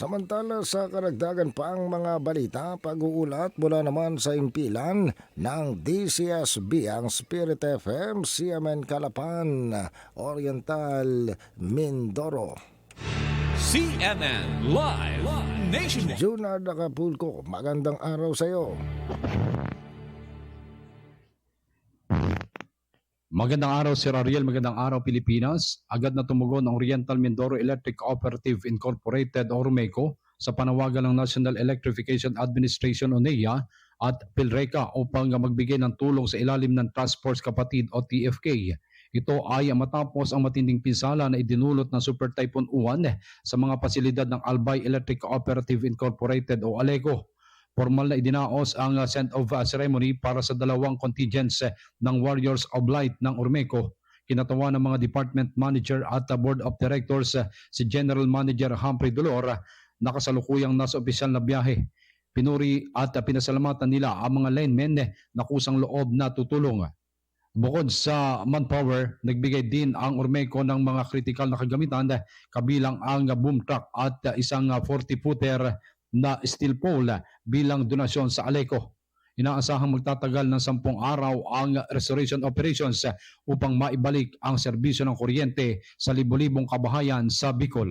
Samantala sa karagdagan pa ang mga balita, pag-uulat mula naman sa impilan ng DCSB ang Spirit FM, CMN Calapan, Oriental, Mindoro. CNN Live Nationwide. Junard Acapulco, magandang araw sa iyo. Magandang araw Sir Ariel, magandang araw Pilipinas. Agad na tumugon ang Oriental Mindoro Electric Cooperative Incorporated o RUMECO sa panawagan ng National Electrification Administration o NEA at PILRECA upang magbigay ng tulong sa ilalim ng Task Force Kapatid o TFK. Ito ay matapos ang matinding pinsala na idinulot ng Super Typhoon Uwan sa mga pasilidad ng Albay Electric Cooperative Incorporated o ALECO. Formal na idinaos ang uh, send of uh, ceremony para sa dalawang contingents uh, ng Warriors of Light ng Ormeco. Kinatawa ng mga department manager at board of directors si General Manager Humphrey Dolor na kasalukuyang nasa opisyal na biyahe. Pinuri at pinasalamatan nila ang mga linemen na kusang loob na tutulong. Bukod sa manpower, nagbigay din ang Ormeco ng mga critical na kagamitan kabilang ang boom truck at isang uh, 40-footer na steel pole bilang donasyon sa Aleco. Inaasahang magtatagal ng sampung araw ang restoration operations upang maibalik ang serbisyo ng kuryente sa libo-libong kabahayan sa Bicol.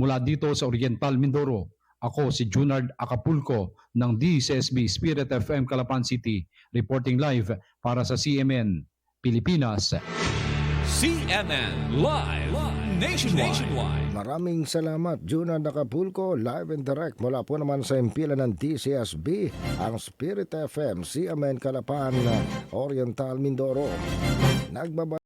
Mula dito sa Oriental Mindoro, ako si Junard Acapulco ng DCSB Spirit FM Calapan City, reporting live para sa CMN Pilipinas. CNN Live Nationwide. Maraming salamat, Junard Acapulco, live and direct mula po naman sa impilan ng DCSB, ang Spirit FM, CMN Calapan, Oriental, Mindoro. Nagbaba